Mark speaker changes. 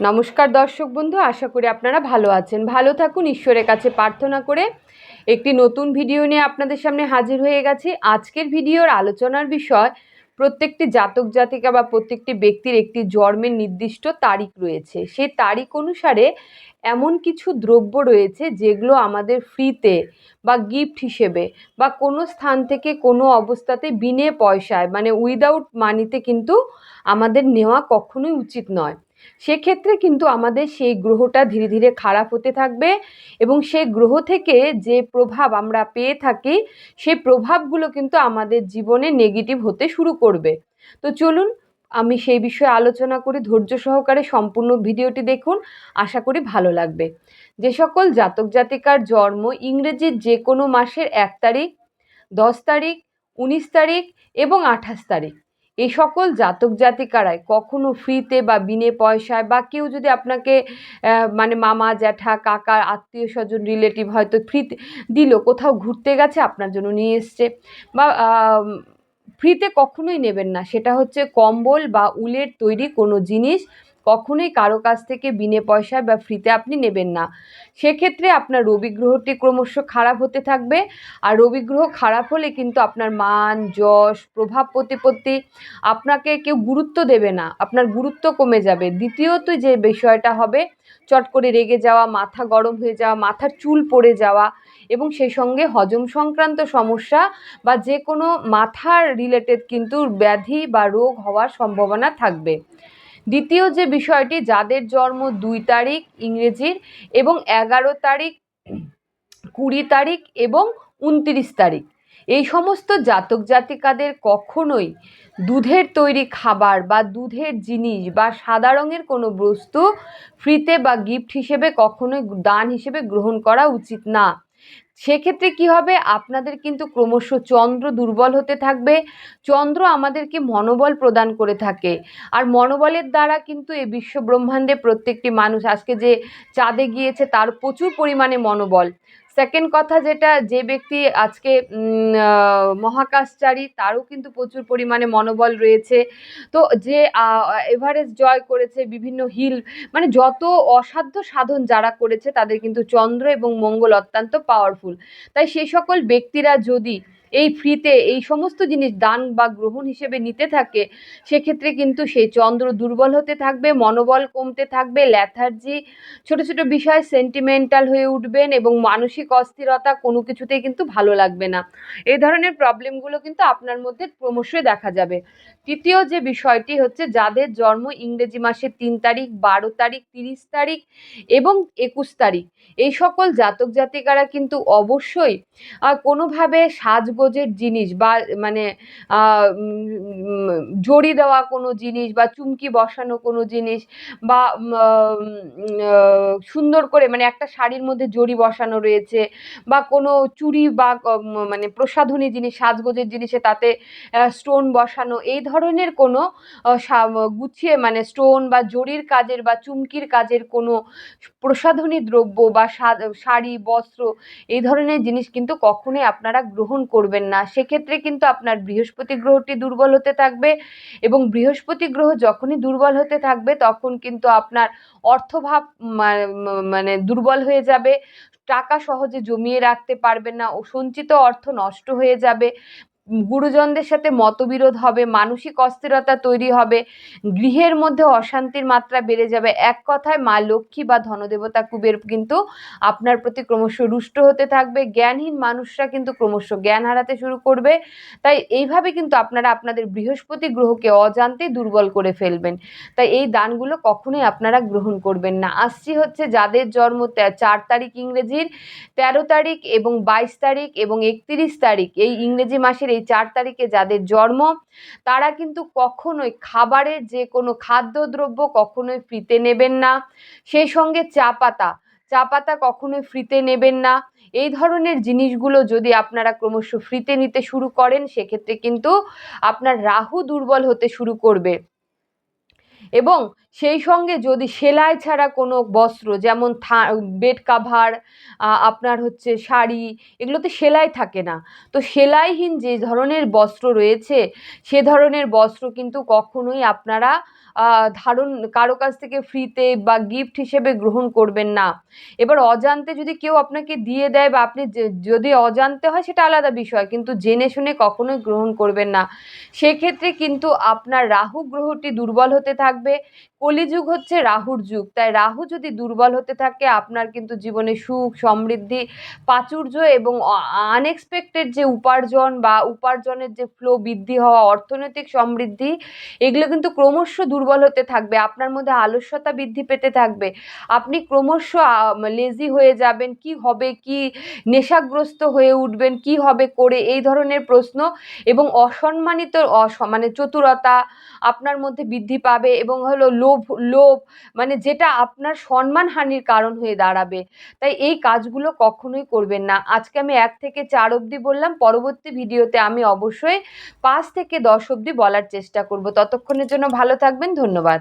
Speaker 1: নমস্কার দর্শক বন্ধু, আশা করি আপনারা ভালো আছেন। ভালো থাকুন, ঈশ্বরের কাছে প্রার্থনা করে। একটি নতুন ভিডিও নিয়ে আপনাদের সামনে হাজির হয়ে গেছি। আজকের ভিডিওর আলোচনার বিষয়, প্রত্যেকটি জাতক জাতিকা বা প্রত্যেকটি ব্যক্তির একটি জন্মের নির্দিষ্ট তারিখ রয়েছে। সেই তারিখ অনুসারে এমন কিছু দ্রব্য রয়েছে যেগুলো আমাদের ফ্রিতে বা গিফট হিসেবে বা কোনো স্থান থেকে কোনো অবস্থাতে বিনে পয়সায় মানে উইদাউট মানিতে কিন্তু আমাদের নেওয়া কখনোই উচিত নয়। সেক্ষেত্রে কিন্তু আমাদের সেই গ্রহটা ধীরে ধীরে খারাপ হতে থাকবে এবং সেই গ্রহ থেকে যে প্রভাব আমরা পেয়ে থাকি, সেই প্রভাবগুলো কিন্তু আমাদের জীবনে নেগেটিভ হতে শুরু করবে। তো চলুন, আমি সেই বিষয়ে আলোচনা করি ধৈর্য সহকারে সম্পূর্ণ ভিডিওটি দেখুন। আশা করি ভালো লাগবে। যে সকল জাতক জাতিকার জন্ম ইংরেজির যে কোনো মাসের এক তারিখ, দশ তারিখ, উনিশ তারিখ এবং আঠাশ তারিখ। এই সকল জাতক জাতিকারায় কখনো ফ্রিতে বা বিনে পয়সায় বা কেউ যদি আপনাকে মানে মামা, জ্যাঠা, কাকা, আত্মীয় স্বজন রিলেটিভ হয়তো ফ্রিতে দিল, কোথাও ঘুরতে গেছে, আপনার জন্য নিয়ে এসছে বা ফ্রিতে কখনোই নেবেন না। সেটা হচ্ছে কম্বল বা উলের তৈরি কোনো জিনিস কখনোই কারও কাছ থেকে বিনে পয়সায় বা ফ্রিতে আপনি নেবেন না। সেক্ষেত্রে আপনার রবি গ্রহটি ক্রমশ খারাপ হতে থাকবে। আর রবি গ্রহ খারাপ হলে কিন্তু আপনার মান, যশ, প্রভাব প্রতিপত্তি আপনাকে কেউ গুরুত্ব দেবে না। আপনার গুরুত্ব কমে যাবে। দ্বিতীয়ত যে বিষয়টা হবে, চট করে রেগে যাওয়া, মাথা গরম হয়ে যাওয়া, মাথার চুল পড়ে যাওয়া এবং সেই সঙ্গে হজম সংক্রান্ত সমস্যা বা যে কোনো মাথার রিলেটেড কিন্তু ব্যাধি বা রোগ হওয়ার সম্ভাবনা থাকবে। দ্বিতীয় যে বিষয়টি, যাদের জন্ম দুই তারিখ ইংরেজির এবং এগারো তারিখ কুড়ি তারিখ এবং উনত্রিশ তারিখ। এই সমস্ত জাতক জাতিকাদের কখনোই দুধের তৈরি খাবার বা দুধের জিনিস বা সাদা রঙের কোনো বস্তু ফ্রিতে বা গিফট হিসেবে কখনোই দান হিসেবে গ্রহণ করা উচিত না। সেক্ষেত্রে কি হবে? আপনাদের কিন্তু ক্রমশ চন্দ্র দুর্বল হতে থাকবে। চন্দ্র আমাদেরকে মনোবল প্রদান করে থাকে। আর মনোবলের দ্বারা কিন্তু এই বিশ্ব ব্রহ্মাণ্ডে প্রত্যেকটি মানুষ, আজকে যে চাঁদে গিয়েছে, তার প্রচুর পরিমাণে মনোবল। সেকেন্ড কথা যেটা, যে ব্যক্তি আজকে মহাকাশচারী, তারও কিন্তু প্রচুর পরিমাণে মনোবল রয়েছে। তো যে এভারেস্ট জয় করেছে, বিভিন্ন হিল মানে যত অসাধ্য সাধন যারা করেছে, তাদের কিন্তু চন্দ্র এবং মঙ্গল অত্যন্ত পাওয়ারফুল তাই সেই সকল ব্যক্তিরা যদি এই ফ্রিতে এই সমস্ত জিনিস দান বা গ্রহণ হিসেবে নিতে থাকে, সেক্ষেত্রে কিন্তু সেই চন্দ্র দুর্বল হতে থাকবে, মনোবল কমতে থাকবে ল্যাথার্জি ছোট ছোট বিষয় সেন্টিমেন্টাল হয়ে উঠবেন এবং মানসিক অস্থিরতা কোনো কিছুতেই কিন্তু ভালো লাগবে না। এই ধরনের প্রবলেমগুলো কিন্তু আপনার মধ্যে ক্রমশই দেখা যাবে। তৃতীয় যে বিষয়টি হচ্ছে যাদের জন্ম ইংরেজি মাসের তিন তারিখ, বারো তারিখ, তিরিশ তারিখ এবং একুশ তারিখ, এই সকল জাতক জাতিকারা কিন্তু অবশ্যই কোনোভাবে কোনোভাবে সাজগোজের জিনিস বা মানে জড়ি দেওয়া কোনো জিনিস বা চুমকি বসানো কোনো জিনিস বা সুন্দর করে মানে একটা শাড়ির মধ্যে জড়ি বসানো রয়েছে বা কোনো চুড়ি বা মানে প্রসাধনী জিনিস, সাজগোজের জিনিসে তাতে স্টোন বসানো, এই ধরনের কোনো গুছিয়ে মানে স্টোন বা জরির কাজের বা চুমকির কাজের কোনো প্রসাধনী দ্রব্য বা শাড়ি, বস্ত্র এই ধরনের জিনিস কিন্তু কখনোই আপনারা গ্রহণ করবেন না। সেক্ষেত্রে কিন্তু আপনার বৃহস্পতি গ্রহটি দুর্বল হতে থাকবে এবং বৃহস্পতি গ্রহ যখনই দুর্বল হতে থাকবে তখন কিন্তু আপনার অর্থভাব মানে দুর্বল হয়ে যাবে। টাকা সহজে জমিয়ে রাখতে পারবেন না ও সঞ্চিত অর্থ নষ্ট হয়ে যাবে গুরুজনদের সাথে মতবিরোধ হবে, মানসিক অস্থিরতা তৈরি হবে, গৃহের মধ্যে অশান্তির মাত্রা বেড়ে যাবে। এক কথায় মা লক্ষ্মী বা ধনদেবতা কুবের কিন্তু আপনার প্রতি ক্রমশ রুষ্ট হতে থাকবে। জ্ঞানহীন মানুষরা কিন্তু ক্রমশ জ্ঞান হারাতে শুরু করবে। তাই এইভাবে কিন্তু আপনারা আপনাদের বৃহস্পতি গ্রহকে অজান্তেই দুর্বল করে ফেলবেন। তাই এই দানগুলো কখনোই আপনারা গ্রহণ করবেন না। আসছি হচ্ছে যাদের জন্ম চার তারিখ ইংরেজির, তেরো তারিখ এবং বাইশ তারিখ এবং একত্রিশ তারিখ। এই ইংরেজি মাসের এই চার তারিখে যাদের জন্ম, তারা কিন্তু কখনোই খাবারের যে কোনো খাদ্যদ্রব্য কখনোই ফ্রিতে নেবেন না। সেই সঙ্গে চা পাতা চা পাতা কখনোই ফ্রিতে নেবেন না। এই ধরনের জিনিসগুলো যদি আপনারা ক্রমশ ফ্রিতে নিতে শুরু করেন, সেক্ষেত্রে কিন্তু আপনার রাহু দুর্বল হতে শুরু করবে। এবং সেই সঙ্গে যদি সেলাই ছাড়া কোনো বস্ত্র, যেমন থা, বেড কাভার আপনার হচ্ছে শাড়ি, এগুলোতে সেলাই থাকে না। তো সেলাইহীন যে ধরনের বস্ত্র রয়েছে, সে ধরনের বস্ত্র কিন্তু কখনোই আপনারা ধারণ, কারও কাছ থেকে ফ্রিতে বা গিফট হিসেবে গ্রহণ করবেন না। এবার অজান্তে যদি কেউ আপনাকে দিয়ে দেয় বা আপনি যদি অজান্তে হয় সেটা আলাদা বিষয়, কিন্তু জেনে শুনে কখনোই গ্রহণ করবেন না। সেক্ষেত্রে কিন্তু আপনার রাহু গ্রহটি দুর্বল হতে থাকবে। কলিযুগ হচ্ছে রাহুর যুগ। তাই রাহু যদি দুর্বল হতে থাকে, আপনার কিন্তু জীবনে সুখ, সমৃদ্ধি, প্রাচুর্য এবং আনএক্সপেক্টেড যে উপার্জন বা উপার্জনের যে ফ্লো বৃদ্ধি হওয়া, অর্থনৈতিক সমৃদ্ধি, এগুলো কিন্তু ক্রমশ দুর্বল হতে থাকবে। আপনার মধ্যে আলস্যতা বৃদ্ধি পেতে থাকবে। আপনি ক্রমশ লেজি হয়ে যাবেন। কি হবে, কি নেশাগ্রস্ত হয়ে উঠবেন, কি হবে করে, এই ধরনের প্রশ্ন এবং অসম্মানিত, অস- মানে চতুরতা আপনার মধ্যে বৃদ্ধি পাবে এবং হলো লোভ লোভ মানে যেটা আপনার সম্মানহানির কারণ হয়ে দাঁড়াবে। তাই এই কাজগুলো কখনোই করবেন না। আজকে আমি এক থেকে চার অবধি বললাম, পরবর্তী ভিডিওতে আমি অবশ্যই পাঁচ থেকে দশ অবধি বলার চেষ্টা করব। ততক্ষণের জন্য ভালো থাকবেন, ধন্যবাদ।